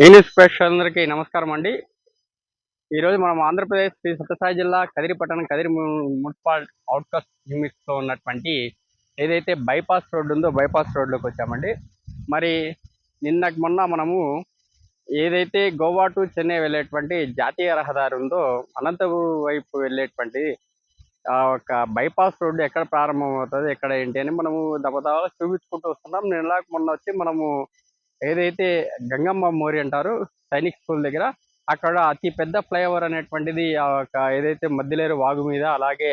English ప్రేక్షకులందరికీ నమస్కారం అండి. ఈరోజు మనం ఆంధ్రప్రదేశ్ శ్రీ సత్యసాయి జిల్లా కదిరి పట్టణం కదిరి ము- అవుట్కాస్ట్ అవుట్కస్ట్ ఉన్నటువంటి ఏదైతే బైపాస్ రోడ్డు ఉందో బైపాస్ రోడ్లోకి వచ్చామండి. మరి నిన్న మొన్న మనము ఏదైతే గోవా టు చెన్నై వెళ్ళేటువంటి జాతీయ రహదారి ఉందో అనంతపురం వైపు వెళ్ళేటువంటి ఆ ఒక బైపాస్ రోడ్డు ఎక్కడ ప్రారంభం అవుతుంది ఎక్కడ ఏంటి అని మనము దబదబా చూపించుకుంటూ వస్తున్నాం. నిన్న మొన్న వచ్చి మనము ఏదైతే గంగమ్మ మోరి అంటారు సైనిక్ స్కూల్ దగ్గర అక్కడ అతి పెద్ద ఫ్లైఓవర్ అనేటువంటిది ఒక ఏదైతే మధ్యలేరు వాగు మీద అలాగే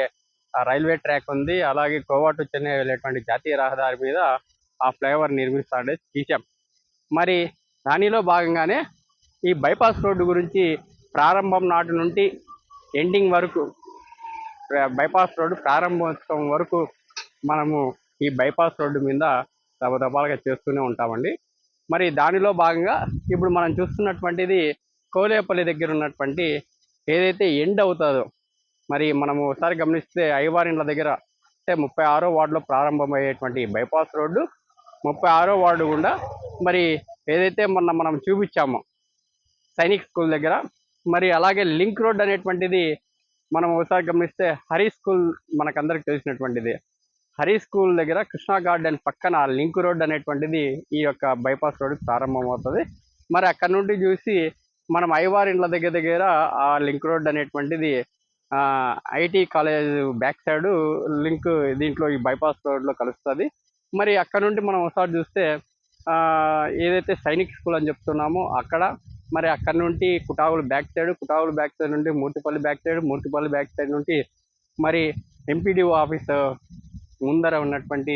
రైల్వే ట్రాక్ ఉంది అలాగే గోవా టు చెన్నై వెళ్ళేటువంటి జాతీయ రహదారి మీద ఆ ఫ్లైఓవర్ నిర్మిస్తాడే తీసాం మరి దానిలో భాగంగానే ఈ బైపాస్ రోడ్డు గురించి ప్రారంభం నాటి నుండి ఎండింగ్ వరకు బైపాస్ రోడ్డు ప్రారంభోత్సవం వరకు మనము ఈ బైపాస్ రోడ్డు మీద దబదబాలుగా చేస్తూనే ఉంటామండి. మరి దానిలో భాగంగా ఇప్పుడు మనం చూస్తున్నటువంటిది కోలేపల్లి దగ్గర ఉన్నటువంటి ఏదైతే ఎండ్ అవుతుందో మరి మనము ఒకసారి గమనిస్తే ఐవారిండ్ల దగ్గర అంటే ముప్పై ఆరో వార్డులో ప్రారంభమయ్యేటువంటి బైపాస్ రోడ్డు ముప్పై ఆరో వార్డు గుండా మరి ఏదైతే మొన్న మనం చూపించామో సైనిక్ స్కూల్ దగ్గర మరి అలాగే లింక్ రోడ్ అనేటువంటిది మనం ఒకసారి గమనిస్తే హరి స్కూల్ మనకందరికి తెలిసినటువంటిది. హరి స్కూల్ దగ్గర కృష్ణా గార్డెన్ పక్కన లింక్ రోడ్ అనేటువంటిది ఈ యొక్క బైపాస్ రోడ్ ప్రారంభం అవుతుంది మరి అక్కడ నుండి చూసి మనం ఐవార్ ఇండ్ల దగ్గర దగ్గర ఆ లింక్ రోడ్ అనేటువంటిది IT college back side link దీంట్లో ఈ బైపాస్ రోడ్లో కలుస్తుంది. మరి అక్కడ నుండి మనం ఒకసారి చూస్తే ఏదైతే సైనిక్ స్కూల్ అని చెప్తున్నామో అక్కడ మరి అక్కడ నుండి కుటావులు బ్యాక్ సైడ్ కుటావులు బ్యాక్ సైడ్ నుండి Murthipalli back side Murthipalli back side నుండి మరి ఎంపీడీఓ ఆఫీస్ ముందర ఉన్నటువంటి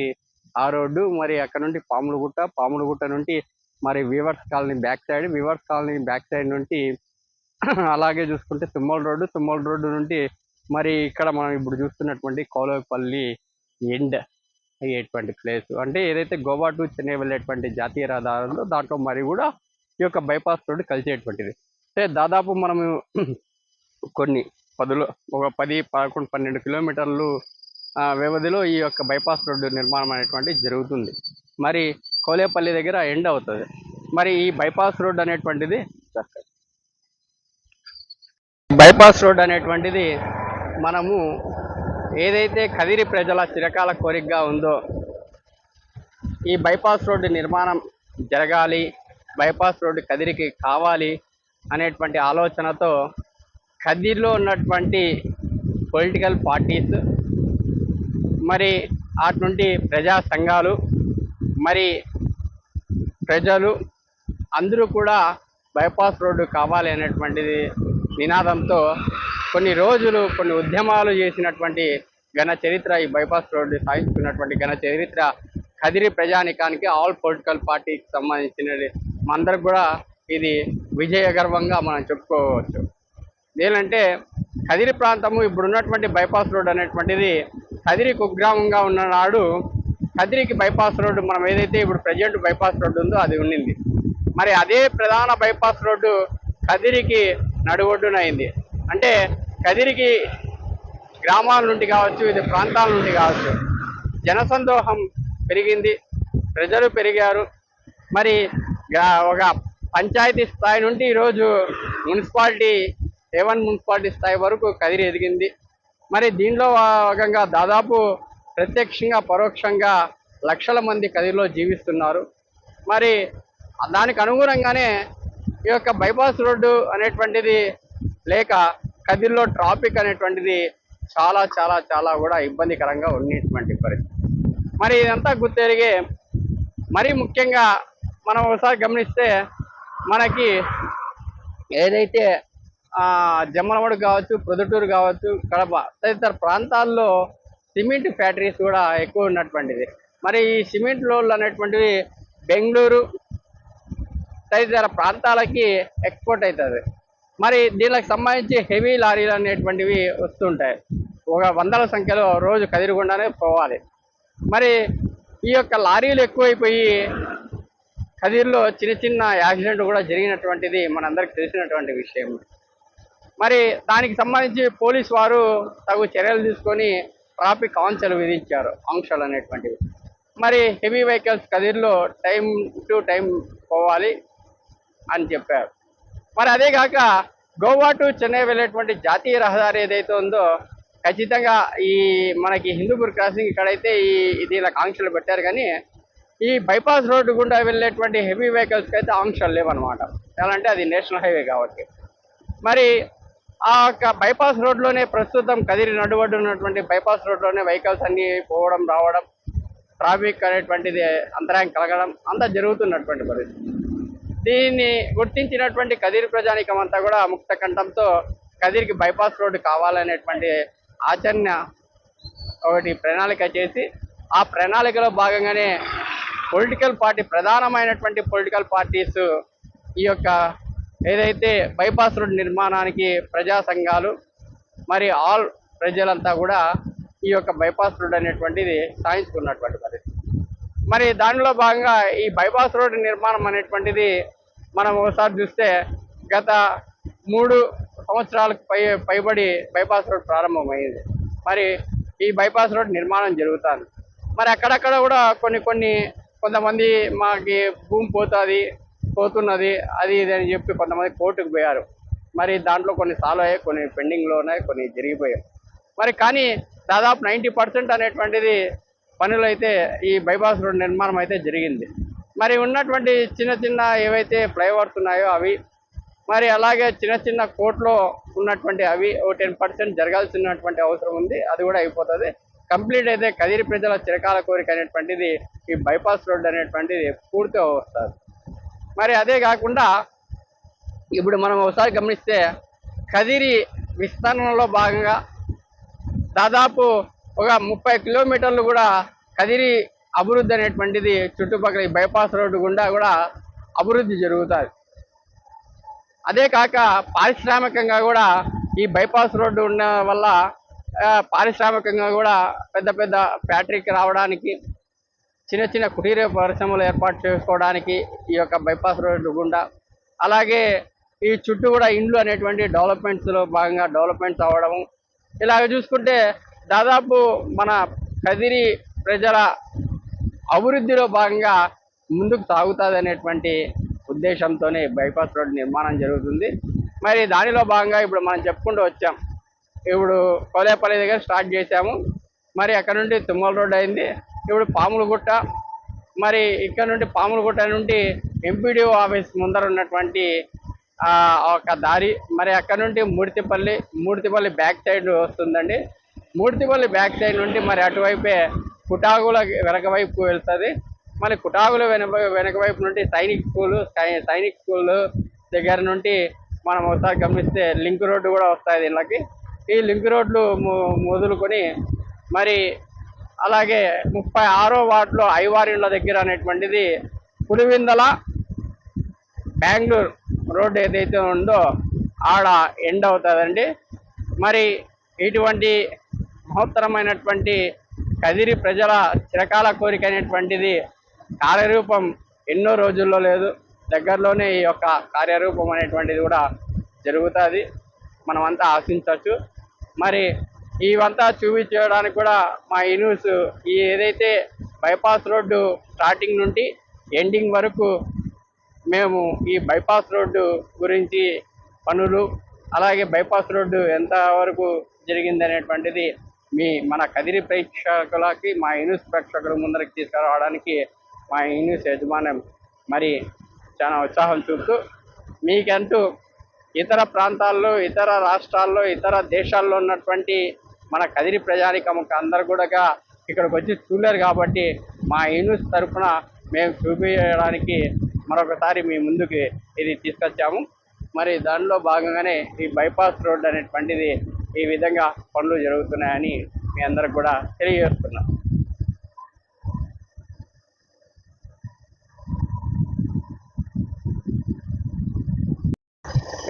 ఆ రోడ్డు మరి అక్కడ నుండి పాములగుట్ట పాములగుట్ట నుండి మరి weavers colony back side weavers colony back side నుండి అలాగే చూసుకుంటే తుమ్మల రోడ్డు తుమ్మల రోడ్డు నుండి మరి ఇక్కడ మనం ఇప్పుడు చూస్తున్నటువంటి కోలవపల్లి ఎండ్ అయ్యేటువంటి ప్లేస్. అంటే ఏదైతే గోవా టు చెన్నై వెళ్ళేటువంటి జాతీయ రహదారి ఉందో దాంట్లో మరి కూడా ఈ యొక్క బైపాస్ రోడ్డు కలిసేటువంటిది. అంటే దాదాపు మనము కొన్ని పదులు ఒక పది పదకొండు పన్నెండు కిలోమీటర్లు వ్యవధిలో ఈ యొక్క బైపాస్ రోడ్డు నిర్మాణం అనేటువంటి జరుగుతుంది. మరి కోలేపల్లి దగ్గర ఎండ్ అవుతుంది. మరి ఈ బైపాస్ రోడ్ అనేటువంటిది బైపాస్ రోడ్ అనేటువంటిది మనము ఏదైతే కదిరి ప్రజల చిరకాల కోరికగా ఉందో ఈ బైపాస్ రోడ్డు నిర్మాణం జరగాలి బైపాస్ రోడ్డు కదిరికి కావాలి అనేటువంటి ఆలోచనతో కదిరిలో ఉన్నటువంటి పొలిటికల్ పార్టీస్ మరి అటువంటి ప్రజా సంఘాలు మరి ప్రజలు అందరూ కూడా బైపాస్ రోడ్డు కావాలి అనేటువంటిది నినాదంతో కొన్ని రోజులు కొన్ని ఉద్యమాలు చేసినటువంటి ఘన చరిత్ర ఈ బైపాస్ రోడ్డు సాధించుకున్నటువంటి ఘన చరిత్ర కదిరి ప్రజానికానికి ఆల్ పొలిటికల్ పార్టీకి సంబంధించినది. మనందరికి కూడా ఇది విజయ గర్వంగా మనం చెప్పుకోవచ్చు. ఏంటంటే కదిరి ప్రాంతము ఇప్పుడున్నటువంటి బైపాస్ రోడ్ అనేటువంటిది కదిరి కుగ్రామంగా ఉన్న నాడు కదిరికి బైపాస్ రోడ్డు మనం ఏదైతే ఇప్పుడు ప్రజెంట్ బైపాస్ రోడ్డు ఉందో అది ఉండింది మరి అదే ప్రధాన బైపాస్ రోడ్డు కదిరికి నడువొడ్డున అయింది. అంటే కదిరికి గ్రామాల నుండి కావచ్చు ఇది ప్రాంతాల నుండి కావచ్చు జనసందోహం పెరిగింది ప్రజలు పెరిగారు. మరి గ్రా- ఒక పంచాయతీ స్థాయి నుండి ఈరోజు మున్సిపాలిటీ ఏవన్ మున్సిపాలిటీ స్థాయి వరకు కదిరి ఎదిగింది. మరి దీనిలో భాగంగా దాదాపు ప్రత్యక్షంగా పరోక్షంగా లక్షల మంది కదిరిలో జీవిస్తున్నారు. మరి దానికి అనుగుణంగానే ఈ యొక్క బైపాస్ రోడ్డు అనేటువంటిది లేక కదిరిలో ట్రాఫిక్ అనేటువంటిది చాలా చాలా చాలా కూడా ఇబ్బందికరంగా ఉన్నటువంటి పరిస్థితి. మరి ఇదంతా గుర్తెరిగి మరీ ముఖ్యంగా మనం ఒకసారి గమనిస్తే మనకి ఏదైతే జమ్మలమడు కావచ్చు ప్రొద్దుటూరు కావచ్చు కడప తదితర ప్రాంతాల్లో సిమెంట్ ఫ్యాక్టరీస్ కూడా ఎక్కువ ఉన్నటువంటిది. మరి ఈ సిమెంట్ లోన్లు అనేటువంటివి బెంగళూరు తదితర ప్రాంతాలకి ఎక్స్పోర్ట్ అవుతుంది. మరి దీనికి సంబంధించి హెవీ లారీలు అనేటువంటివి వస్తుంటాయి. ఒక వందల సంఖ్యలో రోజు కదిరిగుండానే పోవాలి. మరి ఈ యొక్క లారీలు ఎక్కువైపోయి కదిరిలో చిన్న చిన్న యాక్సిడెంట్ కూడా జరిగినటువంటిది మనందరికి తెలిసినటువంటి విషయం. మరి దానికి సంబంధించి పోలీస్ వారు తగు చర్యలు తీసుకొని ట్రాఫిక్ ఆంక్షలు విధించారు ఆంక్షలు అనేటువంటివి మరి హెవీ వెహికల్స్ కదిరిలో టైం టు టైం పోవాలి అని చెప్పారు. మరి అదే కాక గోవా టు చెన్నై వెళ్ళేటువంటి జాతీయ రహదారి ఏదైతే ఉందో ఖచ్చితంగా ఈ మనకి హిందూపూర్ క్రాసింగ్ ఇక్కడైతే ఈ ఇది ఆంక్షలు పెట్టారు కానీ ఈ బైపాస్ రోడ్డు గుండా వెళ్ళేటువంటి హెవీ వెహికల్స్కి అయితే ఆంక్షలు లేవన్నమాట. ఎలా అంటే అది నేషనల్ హైవే కాబట్టి. మరి ఆ యొక్క బైపాస్ రోడ్లోనే ప్రస్తుతం కదిరి నడువడ్డు ఉన్నటువంటి బైపాస్ రోడ్లోనే వెహికల్స్ అన్నీ పోవడం రావడం ట్రాఫిక్ అనేటువంటిది అంతరాయం కలగడం అంతా జరుగుతున్నటువంటి పరిస్థితి. దీన్ని గుర్తించినటువంటి కదిరి ప్రజానికం అంతా కూడా ముక్త కంఠంతో కదిరికి బైపాస్ రోడ్డు కావాలనేటువంటి ఆచరణ ఒకటి ప్రణాళిక చేసి ఆ ప్రణాళికలో భాగంగానే పొలిటికల్ పార్టీ ప్రధానమైనటువంటి పొలిటికల్ పార్టీస్ ఈ యొక్క ఏదైతే బైపాస్ రోడ్ నిర్మాణానికి ప్రజా సంఘాలు మరి ఆల్ ప్రజలంతా కూడా ఈ యొక్క బైపాస్ రోడ్ అనేటువంటిది సాధించుకున్నటువంటి పరిస్థితి. మరి దానిలో భాగంగా ఈ బైపాస్ రోడ్ నిర్మాణం అనేటువంటిది మనం ఒకసారి చూస్తే గత మూడు సంవత్సరాలకు పై పైబడి బైపాస్ రోడ్ ప్రారంభమైంది. మరి ఈ బైపాస్ రోడ్ నిర్మాణం జరుగుతుంది. మరి అక్కడక్కడ కూడా కొన్ని కొన్ని కొంతమంది మాకి భూమి పోతుంది పోతున్నది అది ఇది అని చెప్పి కొంతమంది కోర్టుకు పోయారు. మరి దాంట్లో కొన్ని సాల్వ్ అయ్యాయి కొన్ని పెండింగ్లో ఉన్నాయి కొన్ని జరిగిపోయాయి. మరి కానీ దాదాపు నైంటీ పర్సెంట్ అనేటువంటిది పనులు అయితే ఈ బైపాస్ రోడ్ నిర్మాణం అయితే జరిగింది. మరి ఉన్నటువంటి చిన్న చిన్న ఏవైతే ఫ్లైఓవర్స్ ఉన్నాయో అవి మరి అలాగే చిన్న చిన్న కోర్టులో ఉన్నటువంటి అవి ఓ టెన్ పర్సెంట్ జరగాల్సినటువంటి అవసరం ఉంది అది కూడా అయిపోతుంది. కంప్లీట్ అయితే కదిరి ప్రజల చిరకాల కోరిక అనేటువంటిది ఈ బైపాస్ రోడ్ అనేటువంటిది పూర్తిగా వస్తుంది మరి అదే కాకుండా ఇప్పుడు మనం ఒకసారి గమనిస్తే కదిరి విస్తరణలో భాగంగా దాదాపు ఒక ముప్పై కిలోమీటర్లు కూడా కదిరి అభివృద్ధి అనేటువంటిది చుట్టుపక్కల ఈ బైపాస్ రోడ్డు గుండా కూడా అభివృద్ధి జరుగుతుంది. అదే కాక పారిశ్రామికంగా కూడా ఈ బైపాస్ రోడ్డు ఉన్న వల్ల పారిశ్రామికంగా కూడా పెద్ద పెద్ద ఫ్యాక్టరీకి రావడానికి చిన్న చిన్న కుటీర పరిశ్రమలు ఏర్పాటు చేసుకోవడానికి ఈ యొక్క బైపాస్ రోడ్డు గుండా. అలాగే ఈ చుట్టూ కూడా ఇండ్లు అనేటువంటి డెవలప్మెంట్స్లో భాగంగా డెవలప్మెంట్స్ అవ్వడము. ఇలాగ చూసుకుంటే దాదాపు మన కదిరి ప్రజల అభివృద్ధిలో భాగంగా ముందుకు సాగుతుంది అనేటువంటి ఉద్దేశంతోనే బైపాస్ రోడ్డు నిర్మాణం జరుగుతుంది. మరి దానిలో భాగంగా ఇప్పుడు మనం చెప్పుకుంటూ వచ్చాం. ఇప్పుడు కోలేపల్లి దగ్గర స్టార్ట్ చేశాము. మరి అక్కడ నుండి తుమ్మల రోడ్ అయింది. ఇప్పుడు పాములగుట్ట మరి ఇక్కడ నుండి పాములగుట్ట నుండి ఎంపీడీఓ ఆఫీస్ ముందర ఉన్నటువంటి ఒక దారి మరి అక్కడ నుండి మూర్తిపల్లి మూర్తిపల్లి బ్యాక్ సైడ్ వస్తుందండి. మూర్తిపల్లి బ్యాక్ సైడ్ నుండి మరి అటువైపే కుటాగుల వెనక వైపు వెళ్తుంది. మరి కుటాగుల వెనక వెనక వైపు నుండి సైనిక్ స్కూల్ సై- సైనిక్ స్కూల్ దగ్గర నుండి మనం ఒకసారి గమనిస్తే లింక్ రోడ్డు కూడా వస్తాయి దీనికి ఈ లింక్ రోడ్లు మొదలుకొని మరి అలాగే ముప్పై ఆరో వార్డులో ఐవారిళ్ళ దగ్గర అనేటువంటిది పులివిందల బెంగళూరు రోడ్డు ఏదైతే ఉందో ఆడ ఎండ్ అవుతుందండి. మరి ఇటువంటి మహత్తరమైనటువంటి కదిరి ప్రజల చిరకాల కోరిక అనేటువంటిది కార్యరూపం ఎన్నో రోజుల్లో లేదు. దగ్గరలోనే ఈ యొక్క కార్యరూపం అనేటువంటిది కూడా జరుగుతుంది. మనమంతా ఆశించవచ్చు. మరి ఇవంతా చూపించడానికి కూడా మా ఇన్యూస్ ఈ ఏదైతే బైపాస్ రోడ్డు స్టార్టింగ్ నుండి ఎండింగ్ వరకు మేము ఈ బైపాస్ రోడ్డు గురించి పనులు అలాగే బైపాస్ రోడ్డు ఎంత వరకు మీ మన కదిరి ప్రేక్షకులకి మా ఇన్యూస్ ప్రేక్షకుల ముందరికి తీసుకురావడానికి మా ఇన్యూస్ యజమానం మరి చాలా ఉత్సాహం చూపుతూ మీకంటూ ఇతర ప్రాంతాల్లో ఇతర రాష్ట్రాల్లో ఇతర దేశాల్లో ఉన్నటువంటి మన కదిరి ప్రజానికం అందరు కూడా ఇక్కడికి వచ్చి చూడలేరు కాబట్టి మా న్యూస్ తరఫున మేము చూపించడానికి మరొకసారి మీ ముందుకి ఇది తీసుకొచ్చాము. మరి దానిలో భాగంగానే ఈ బైపాస్ రోడ్ అనేటువంటిది ఈ విధంగా పనులు జరుగుతున్నాయని మీ అందరికి కూడా తెలియజేస్తున్నాం.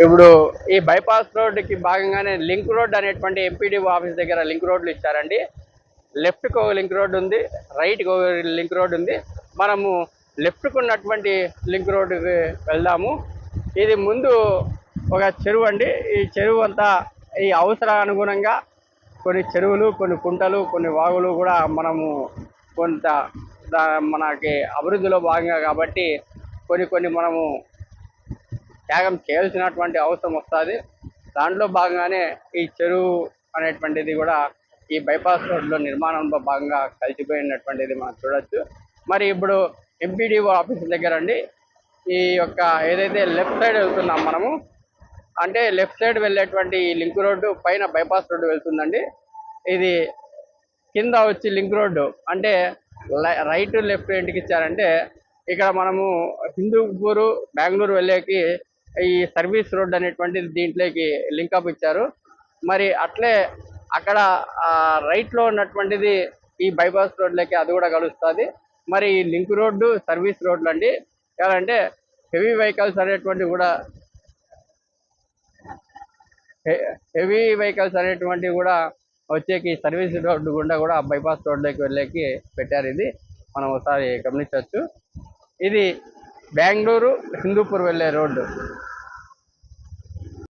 ఇప్పుడు ఈ బైపాస్ రోడ్డుకి భాగంగానే లింక్ రోడ్ అనేటువంటి ఎంపీడీఓ ఆఫీస్ దగ్గర లింక్ రోడ్లు ఇచ్చారండి. లెఫ్ట్కి ఒక లింక్ రోడ్ ఉంది రైట్కి ఒక లింక్ రోడ్ ఉంది. మనము లెఫ్ట్కి ఉన్నటువంటి లింక్ రోడ్డుకి వెళ్దాము. ఇది ముందు ఒక చెరువు అండి. ఈ చెరువు అంతా ఈ అవసర అనుగుణంగా కొన్ని చెరువులు కొన్ని కుంటలు కొన్ని వాగులు కూడా మనము కొంత దా- మనకి అభివృద్ధిలో భాగంగా కాబట్టి కొన్ని కొన్ని మనము త్యాగం చేయాల్సినటువంటి అవసరం వస్తుంది. దాంట్లో భాగంగానే ఈ చెరువు అనేటువంటిది కూడా ఈ బైపాస్ రోడ్లో నిర్మాణంలో భాగంగా కలిసిపోయినటువంటిది మనం చూడొచ్చు. మరి ఇప్పుడు ఎంపీడీఓ ఆఫీస్ దగ్గర అండి ఈ యొక్క ఏదైతే లెఫ్ట్ సైడ్ వెళ్తున్నాం మనము అంటే లెఫ్ట్ సైడ్ వెళ్ళేటువంటి ఈ లింక్ రోడ్డు పైన బైపాస్ రోడ్డు వెళ్తుందండి. ఇది కింద వచ్చి లింక్ రోడ్డు అంటే లై- రైట్ లెఫ్ట్ ఏంటికి ఇచ్చారంటే ఇక్కడ మనము హిందూపూరు బెంగళూరు వెళ్ళేకి ఈ సర్వీస్ రోడ్ అనేటువంటిది దీంట్లోకి లింకప్ ఇచ్చారు. మరి అట్లే అక్కడ రైట్లో ఉన్నటువంటిది ఈ బైపాస్ రోడ్లకి అది కూడా కలుస్తుంది. మరి ఈ లింక్ రోడ్డు సర్వీస్ రోడ్లు అండి. ఎలా అంటే హెవీ వెహికల్స్ అనేటువంటివి కూడా హెవీ వెహికల్స్ అనేటువంటివి కూడా వచ్చేకి సర్వీస్ రోడ్డు గుండా కూడా బైపాస్ రోడ్లోకి వెళ్ళేకి పెట్టారు. ఇది మనం ఒకసారి గమనించవచ్చు. ఇది బెంగళూరు హిందూపూర్ వెళ్ళే రోడ్డు.